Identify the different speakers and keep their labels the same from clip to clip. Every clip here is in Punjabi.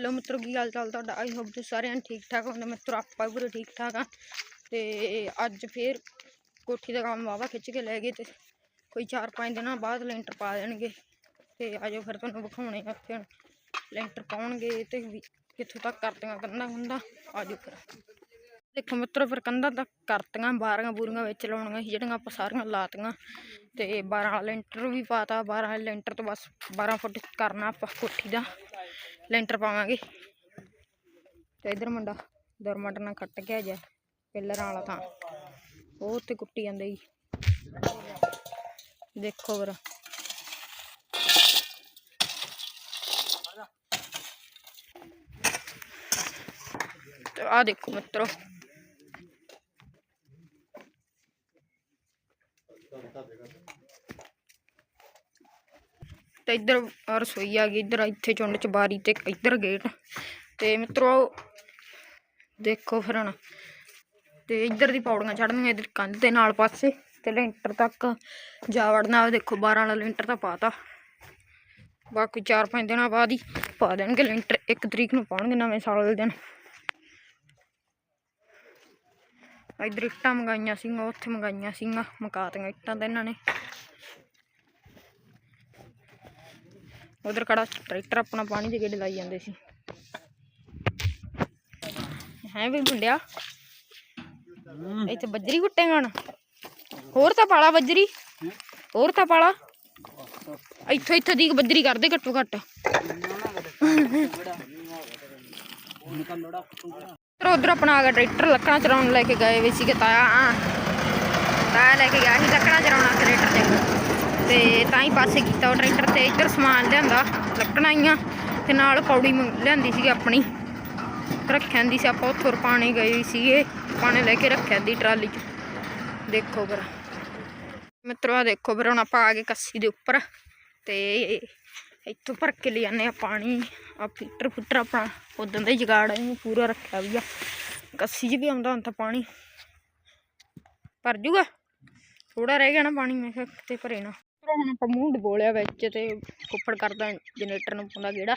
Speaker 1: ਹੈਲੋ ਮਿੱਤਰੋ, ਕੀ ਹਾਲ ਚਾਲ ਤੁਹਾਡਾ? ਆਈ ਹੋਪ ਤੁਸੀਂ ਸਾਰਿਆਂ ਠੀਕ ਠਾਕ ਹੋਣੇ ਮਿੱਤਰੋ, ਆਪਾਂ ਵੀ ਪੂਰੇ ਠੀਕ ਠਾਕ ਆ। ਤੇ ਅੱਜ ਫੇਰ ਕੋਠੀ ਦਾ ਕੰਮ ਵਾਵਾ ਖਿੱਚ ਕੇ ਲੈ ਗਏ ਤੇ ਕੋਈ 4-5 ਦਿਨਾਂ ਬਾਅਦ ਲੈਂਟਰ ਪਾ ਦੇਣਗੇ। ਤੇ ਆਜੋ ਫਿਰ ਤੁਹਾਨੂੰ ਵਿਖਾਉਣੇ ਆ ਉੱਥੇ ਲੈਂਟਰ ਪਾਉਣਗੇ ਤੇ ਵੀ ਕਿੱਥੋਂ ਤੱਕ ਕਰਤੀਆਂ ਕੰਧਾਂ ਕੁੰਧਾਂ, ਆਜੋ ਫਿਰ। ਦੇਖੋ ਮਿੱਤਰੋ, ਫਿਰ ਕੰਧਾਂ ਤੱਕ ਕਰਤੀਆਂ, ਬਾਰੀਆਂ ਬੂਰੀਆਂ ਵਿੱਚ ਲਾਉਣੀਆਂ ਸੀ, ਜਿਹੜੀਆਂ ਆਪਾਂ ਸਾਰੀਆਂ ਲਾਤੀਆਂ। ਤੇ 12 ਲੈਂਟਰ ਵੀ ਪਾਤਾ 12 ਵਾਲੇ ਲੈਂਟਰ ਤੋਂ ਬਸ 12 ਫੁੱਟ ਕਰਨਾ ਆਪਾਂ ਕੋਠੀ ਦਾ। ਲੈਂਟਰ ਪਾਵਾਂਗੇ। ਤੇ ਇਧਰ ਮੁੰਡਾ ਦਰਮਟ ਨਾਲ ਕੱਟ ਗਿਆ ਜਾ ਪਿੱਲਰਾਂ ਵਾਲਾ ਤਾਂ। ਉਹ ਉੱਤੇ ਕੁੱਟੀ ਜਾਂਦੇ ਜੀ। ਦੇਖੋ ਵੀਰ ਤੇ ਆ ਦੇਖੋ ਮਿੱਤਰੋ। ਤੇ ਇੱਧਰ ਰਸੋਈ ਆ ਗਈ, ਇੱਧਰ ਇੱਥੇ ਚੁੰਡ ਚ ਬਾਰੀ ਤੇ ਇੱਧਰ ਗੇਟ। ਤੇ ਮਿੱਤਰੋ ਦੇਖੋ ਫਿਰ ਹੁਣ। ਤੇ ਇੱਧਰ ਦੀ ਪੌੜੀਆਂ ਚੜ੍ਹਨੀਆਂ ਇੱਧਰ ਕੰਧ ਦੇ ਨਾਲ ਪਾਸੇ ਤੇ ਲੈਂਟਰ ਤੱਕ ਜਾ ਵੜਨਾ। ਦੇਖੋ 12 ਵਾਲਾ ਲੈਂਟਰ ਤਾਂ ਪਾਤਾ ਬਾਕੀ 4-5 ਦਿਨਾਂ ਬਾਅਦ ਹੀ ਪਾ ਦੇਣਗੇ ਲੈਂਟਰ। 1 ਤਰੀਕ ਨੂੰ ਪਾਉਣਗੇ ਨਵੇਂ ਸਾਲ ਵਾਲੇ ਦਿਨ। ਇੱਧਰ ਇੱਟਾਂ ਮੰਗਾਈਆਂ ਸੀਗੀਆਂ, ਉੱਥੇ ਮੰਗਾਈਆਂ ਸੀਗੀਆਂ, ਮੁਕਾਤੀਆਂ ਇੱਟਾਂ ਤਾਂ ਇਹਨਾਂ ਨੇ। ਉਧਰ ਖੜਾ ਟਰੈਕਟਰ ਆਪਣਾ ਪਾਣੀ ਦੇ ਗੇੜੇ ਲਾਈ ਜਾਂਦੇ ਸੀ। ਹੈ ਵੀ ਮੁੰਡਿਆ? ਇੱਥੇ ਬੱਜਰੀ ਕੁੱਟੇਗਾ ਹੁਣ। ਹੋਰ ਤਾਂ ਪਾਲਾ ਬੱਜਰੀ। ਹੋਰ ਤਾਂ ਪਾਲਾ। ਇੱਥੋਂ ਇੱਥੋਂ ਦੀ ਬੱਜਰੀ ਕਰਦੇ ਘੱਟੋ ਘੱਟ। ਉਧਰ ਆਪਣਾ ਆ ਗਿਆ ਟਰੈਕਟਰ, ਲੱਕੜਾਂ ਚਰਾਉਣ ਲੈ ਕੇ ਗਏ ਵੀ ਸੀਗੇ ਤਾਇਆ। ਤਾਇਆ ਲੈ ਕੇ ਗਿਆ ਸੀ, ਲੱਕੜਾਂ ਚਰਾਉਣਾ ਟਰੈਕਟਰ ਤੇ। ਤੇ ਤਾਂ ਹੀ ਪਾਸੇ ਕੀਤਾ ਉਹ ਟਰੈਕਟਰ ਤੇ। ਇੱਧਰ ਸਮਾਨ ਲਿਆਂਦਾ, ਲੱਕੜਾਂ ਆਈਆਂ ਤੇ ਨਾਲ ਪੌੜੀ ਮੰਗ- ਲਿਆਂਦੀ ਸੀਗੀ ਆਪਣੀ। ਰੱਖਿਆ ਦੀ ਸੀ ਆਪਾਂ, ਉੱਥੋਂ ਪਾਣੀ ਗਏ ਸੀਗੇ। ਪਾਣੀ ਲੈ ਕੇ ਰੱਖਿਆ ਦੀ ਟਰਾਲੀ 'ਚ। ਦੇਖੋ ਫਿਰ। ਮਿੱਤਰੋ ਆ ਦੇਖੋ ਫਿਰ, ਹੁਣ ਆਪਾਂ ਆ ਗਏ ਕੱਸੀ ਦੇ ਉੱਪਰ। ਤੇ ਇੱਥੋਂ ਭਰ ਕੇ ਲੈ ਜਾਂਦੇ ਆ ਪਾਣੀ। ਆ ਫਿਲਟਰ ਫੁੱਟਰ ਆਪਣਾ, ਉਦੋਂ ਦਾ ਹੀ ਜਗਾੜ ਇਹਨੂੰ ਪੂਰਾ ਰੱਖਿਆ ਵੀ ਆ। ਕੱਸੀ 'ਚ ਵੀ ਆਉਂਦਾ ਹੁਣ ਤਾਂ ਪਾਣੀ। ਭਰ ਜੂਗਾ? ਥੋੜਾ ਰਹਿ ਗਿਆ ਨਾ ਪਾਣੀ, ਮੈਂ ਕਿਹਾ ਕਿਤੇ ਭਰੇ ਨਾ। ਪਰ ਹੁਣ ਆਪਾਂ ਮੂੰਹ ਡਬੋਲਿਆ ਵਿੱਚ ਤੇ ਕੁੱਪੜ ਕਰਦਾ ਜਨਰੇਟਰ ਨੂੰ ਪਾਉਂਦਾ ਗੇੜਾ।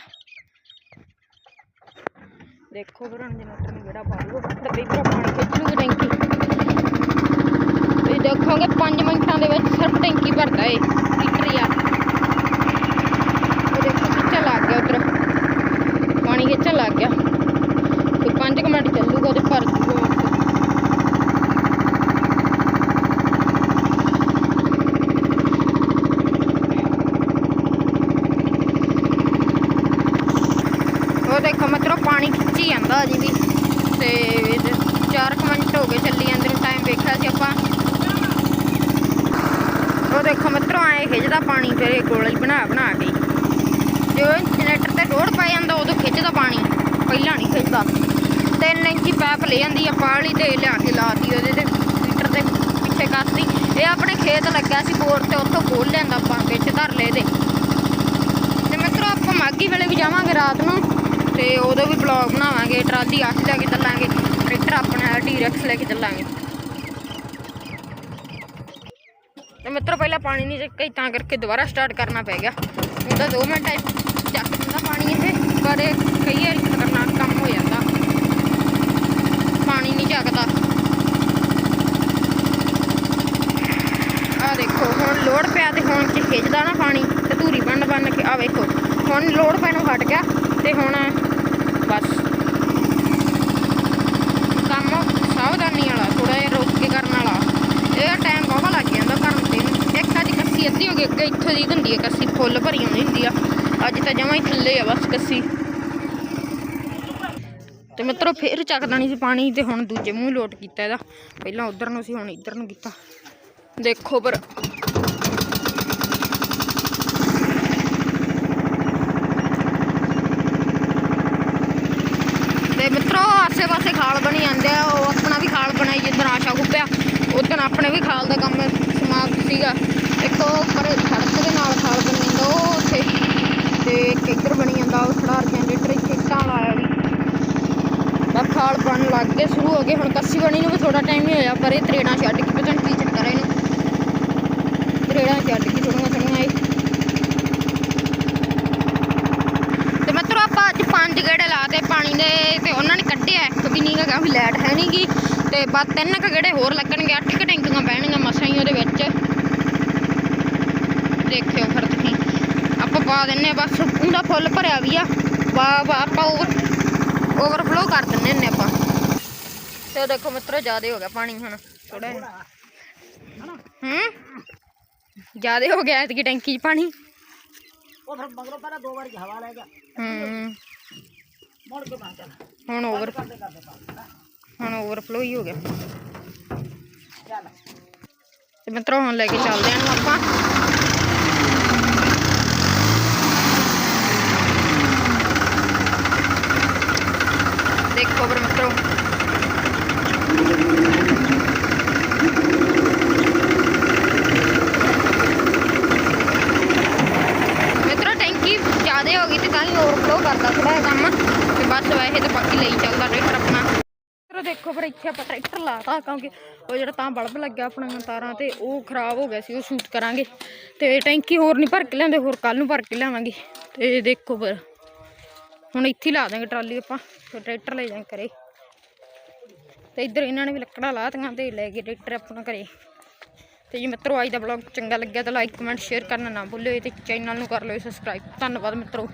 Speaker 1: ਦੇਖੋ ਫਿਰ ਹੁਣ ਜਨਰੇਟਰ ਨੂੰ ਗੇੜਾ ਪਾ ਲਓ ਤੇ ਇਧਰ ਪਾਣੀ ਖਿੱਚ ਲੂਗੀ ਟੈਂਕੀ। ਤੁਸੀਂ ਦੇਖੋਗੇ 5 ਮਿੰਟਾਂ ਦੇ ਵਿੱਚ ਸਿਰਫ ਟੈਂਕੀ ਭਰਦਾ ਏ ਲੀਟਰ ਆ ਉਹ ਦੇਖੋ ਖਿੱਚਣ ਲੱਗ ਗਿਆ ਉਧਰ ਪਾਣੀ ਖਿੱਚਣ ਲੱਗ ਗਿਆ ਕੋਈ 5 ਮਿੰਟ ਚੱਲੂਗਾ ਤੇ ਭਰ ਜੂਗਾ ਉਹ ਦੇਖੋ ਮਤਲਬ ਪਾਣੀ ਖਿੱਚੀ ਜਾਂਦਾ ਵੀ। ਤੇ 4 ਮਿੰਟ ਹੋ ਗਏ ਚੱਲੀ ਜਾਂਦੇ ਨੂੰ ਟਾਈਮ ਵੇਖਿਆ ਸੀ ਆਪਾਂ। ਉਹ ਦੇਖੋ ਮਤਲਬ ਆਏ ਖਿੱਚਦਾ ਪਾਣੀ ਫਿਰ ਇਹ ਗੋਲਾ ਬਣਾ ਬਣਾ ਕੇ। ਜੋ ਜਨਰੇਟਰ ਤੇ ਲੋਡ ਪੈ ਜਾਂਦਾ, ਉਦੋਂ ਖਿੱਚਦਾ ਪਾਣੀ। ਪਹਿਲਾਂ ਨਹੀਂ ਖਿੱਚਦਾ। ਤਿੰਨ ਇੰਚੀ ਪਾਈਪ ਲੈ ਜਾਂਦੀ ਆ, ਪਾਲੀ ਤੇ ਲਿਆ ਕੇ ਲਾਤੀ ਉਹਦੇ ਤੇ ਮੀਟਰ ਤੇ, ਪਿੱਛੇ ਕਰਤੀ। ਇਹ ਆਪਣੇ ਖੇਤ ਲੱਗਿਆ ਸੀ ਬੋਰ ਤੇ, ਉੱਥੋਂ ਖੋਲ ਲਿਆਂਦਾ ਆਪਾਂ, ਵਿੱਚ ਧਰ ਲਏ ਦੇ ਤੇ ਮਿੱਤਰੋ, ਆਪਾਂ ਮਾਗੀ ਵੇਲੇ ਵੀ ਜਾਵਾਂਗੇ ਰਾਤ ਨੂੰ। ਤੇ ਉਦੋਂ ਵੀ ਬਲੌਗ ਬਣਾਵਾਂਗੇ, ਟਰਾਲੀ ਅੱਠ ਲੈ ਕੇ ਚੱਲਾਂਗੇ, ਟਰੈਕਟਰ ਆਪਣਾ ਟੀ-ਰੈਕਸ ਲੈ ਕੇ ਚੱਲਾਂਗੇ। ਤੇ ਮਿੱਤਰੋ, ਪਹਿਲਾਂ ਪਾਣੀ ਨਹੀਂ ਚੱਕਿਆ ਤਾਂ ਕਰਕੇ ਦੁਬਾਰਾ ਸਟਾਰਟ ਕਰਨਾ ਪੈ ਗਿਆ। ਉਹਦਾ 2 ਮਿੰਟ ਚੱਕ ਦਿੰਦਾ ਪਾਣੀ ਇਹ, ਪਰ ਕਈ ਵਾਰੀ ਖਤਰਨਾਕ ਕੰਮ ਹੋ ਜਾਂਦਾ। ਪਾਣੀ ਨਹੀਂ ਚੱਕਦਾ। ਆ ਦੇਖੋ, ਹੁਣ ਲੋੜ ਪਿਆ ਤੇ ਹੁਣ ਖਿੱਚਦਾ ਨਾ ਪਾਣੀ, ਤੇ ਧੂਰੀ ਬੰਨ ਬੰਨ ਕੇ ਆ ਵੇਖੋ, ਹੁਣ ਲੋੜ ਪੈਣੋਂ ਹਟ ਗਿਆ, ਤੇ ਹੁਣ ਬਸ ਕੰਮ ਸਾਵਧਾਨੀ ਵਾਲਾ ਥੋੜਾ ਜਿਹਾ ਰੋਕ ਕੇ ਕਰਨ ਵਾਲਾ ਇਹ ਟਾਈਮ ਬਹੁਤ ਲੱਗ ਜਾਂਦਾ ਕਰਨ ਤੇ ਨੂੰ। ਇੱਕ ਅੱਜ ਕੱਸੀ ਅੱਧੀ ਹੋ ਹੁੰਦੀ ਹੈ, ਕੱਸੀ ਫੁੱਲ ਭਰੀ ਹੁੰਦੀ ਹੁੰਦੀ ਆ ਅੱਜ ਤਾਂ ਜਮਾਂ ਹੀ ਥੱਲੇ ਆ ਬਸ ਕੱਸੀ। ਤੇ ਮਿੱਤਰੋ, ਫੇਰ ਚੱਕਦਾ ਨਹੀਂ ਸੀ ਪਾਣੀ ਤੇ ਹੁਣ ਦੂਜੇ ਮੂੰਹ ਲੋਟ ਕੀਤਾ ਇਹਦਾ। ਪਹਿਲਾਂ ਉਧਰ ਨੂੰ ਸੀ, ਹੁਣ ਇੱਧਰ ਨੂੰ ਕੀਤਾ। ਦੇਖੋ ਪਰ ਤੇ ਮਿੱਤਰੋ ਆਸੇ ਪਾਸੇ ਖਾਲ ਬਣੀ ਜਾਂਦੇ ਆ। ਉਹ ਆਪਣਾ ਵੀ ਖਾਲ ਬਣਾਈ ਜਿੱਦਣ ਆਸ਼ਾ ਗੁੱਪਿਆ ਉਦੋਂ ਆਪਣੇ ਵੀ ਖਾਲ ਦਾ ਕੰਮ ਸਮਾਪਤ ਸੀਗਾ। ਇੱਕ ਉਹ ਪਰ ਸੜਕ ਦੇ ਨਾਲ ਖਾਲ ਬਣੀ ਜਾਂਦਾ ਉਹ ਉੱਥੇ ਤੇ ਇੱਕ ਇੱਧਰ ਉਹ ਖੜਾਰ ਜਨਰੇਟਰ ਇੱਥੇ ਇੱਟਾਂ ਲਾਇਆ ਵੀ। ਬਸ ਖਾਲ ਬਣਨ ਲੱਗ ਗਏ, ਸ਼ੁਰੂ ਹੋ ਗਏ। ਹੁਣ ਕੱਸੀ ਬਣੀ ਨੂੰ ਵੀ ਥੋੜਾ ਟਾਈਮ ਹੀ ਹੋਇਆ, ਪਰ ਇਹ ਤਰੇੜਾਂ ਛੱਡ ਕੇ, ਪਤਾ ਨਹੀਂ ਕੀ ਚੱਕਰ ਹੈ ਇਹਨੂੰ। ਤਰੇੜਾਂ ਛੱਡ ਕੇ ਥੋੜੀਆਂ ਥੋੜੀਆਂ ਇਹ। ਤੇ ਮਿੱਤਰੋ, ਆਪਾਂ ਅੱਜ ਪੰਜ ਗੇੜੇ ਲਾ ਵੀ ਨਹੀਂ ਗਾ ਵੀ ਲੈਟ ਹੈ ਨਹੀਂ ਗੀ। ਤੇ ਬਸ ਤਿੰਨ ਕੁ ਗੇੜੇ ਹੋਰ ਲੱਗਣਗੇ, ਅੱਠ ਕੁ ਟੈਂਕੀਆਂ ਪੈਣਗੀਆਂ ਮਸਾਂ ਹੀ ਉਹਦੇ ਵਿੱਚ। ਦੇਖਿਓ ਫਿਰ। ਪਾ ਦਿੰਨੇ ਆ ਬਸ ਉਹਦਾ ਫੁੱਲ ਭਰਿਆ ਵੀ ਆ। ਵਾ ਵਾ ਆਪਾਂ ਓਵਰ ਓਵਰਫਲੋ ਕਰ ਦਿੰਨੇ ਹੁੰਨੇ ਆਪਾਂ। ਤੇ ਉਹ ਦੇਖੋ ਮਿੱਤਰੋ ਜ਼ਿਆਦੇ ਹੋ ਗਿਆ ਪਾਣੀ ਹੁਣ। ਥੋੜਾ ਹੂੰ? ਜ਼ਿਆਦੇ ਹੋ ਗਿਆ ਇਤਕੀ ਟੈਂਕੀ 'ਚ ਪਾਣੀ।
Speaker 2: ਉਹ ਫਿਰ ਮਗਰੋਂ ਪਹਿਲਾਂ ਦੋ ਵਾਰੀ ਹਵਾ ਲੈ ਗਿਆ।
Speaker 1: ਹੂੰ।
Speaker 2: ਮੁੜ ਕੇ ਮੈਂ ਚੱਲ।
Speaker 1: ਹੁਣ ਓਵਰ
Speaker 2: ਕਰਦੇ ਕਰਦੇ ਪਾ
Speaker 1: ਹੁਣ ਓਵਰਫਲੋ ਹੀ ਹੋ ਗਿਆ।
Speaker 2: ਚੱਲ।
Speaker 1: ਤੇ ਮਿੱਤਰੋ ਹੁਣ ਲੈ ਕੇ ਚੱਲਦੇ ਆਂ ਨੂੰ ਆਪਾਂ ਦੇਖੋ ਫਿਰ ਮਿੱਤਰੋ ਮਿੱਤਰੋ ਟੈਂਕੀ ਜ਼ਿਆਦੇ ਹੋ ਗਈ ਤੇ ਤਾਂ ਹੀ ਓਵਰਫਲੋ ਕਰਦਾ ਥੋੜਾ ਜਿਹਾ ਕੰਮ ਤੇ ਬਸ ਵੈਸੇ ਤਾਂ ਬਾਕੀ ਲਈ ਚੱਲਦਾ ਟਰੈਕਟਰ ਆਪਣਾ ਮਿੱਤਰੋ ਦੇਖੋ ਫਿਰ ਇੱਥੇ ਆਪਾਂ ਟਰੈਕਟਰ ਲਾਤਾ ਕਿਉਂਕਿ ਉਹ ਜਿਹੜਾ ਤਾਂ ਬਲਬ ਲੱਗਿਆ ਆਪਣੀਆਂ ਤਾਰਾਂ ਤੇ, ਉਹ ਖਰਾਬ ਹੋ ਗਿਆ ਸੀ, ਉਹ ਸ਼ੂਟ ਕਰਾਂਗੇ। ਤੇ ਟੈਂਕੀ ਹੋਰ ਨਹੀਂ ਭਰ ਕੇ ਲਿਆਂਦੇ, ਹੋਰ ਕੱਲ ਨੂੰ ਭਰ ਕੇ ਲਿਆਵਾਂਗੇ। ਤੇ ਦੇਖੋ ਫਿਰ, ਹੁਣ ਇੱਥੇ ਲਾ ਦਾਂਗੇ ਟਰਾਲੀ ਆਪਾਂ, ਫਿਰ ਟਰੈਕਟਰ ਲੈ ਜਾਾਂਗੇ ਘਰੇ। ਤੇ ਇੱਧਰ ਇਹਨਾਂ ਨੇ ਵੀ ਲੱਕੜਾਂ ਲਾਤੀਆਂ ਤੇ ਲੈ ਗਏ ਟਰੈਕਟਰ ਆਪਣਾ ਘਰੇ। ਤੇ ਜੇ ਮਿੱਤਰੋ, ਅੱਜ ਦਾ ਬਲੌਗ ਚੰਗਾ ਲੱਗਿਆ ਤਾਂ ਲਾਈਕ ਕਮੈਂਟ ਸ਼ੇਅਰ ਕਰਨਾ ਨਾ ਭੁੱਲਿਓ ਤੇ ਚੈਨਲ ਨੂੰ ਕਰ ਲਿਓ ਸਬਸਕ੍ਰਾਈਬ ਧੰਨਵਾਦ ਮਿੱਤਰੋ।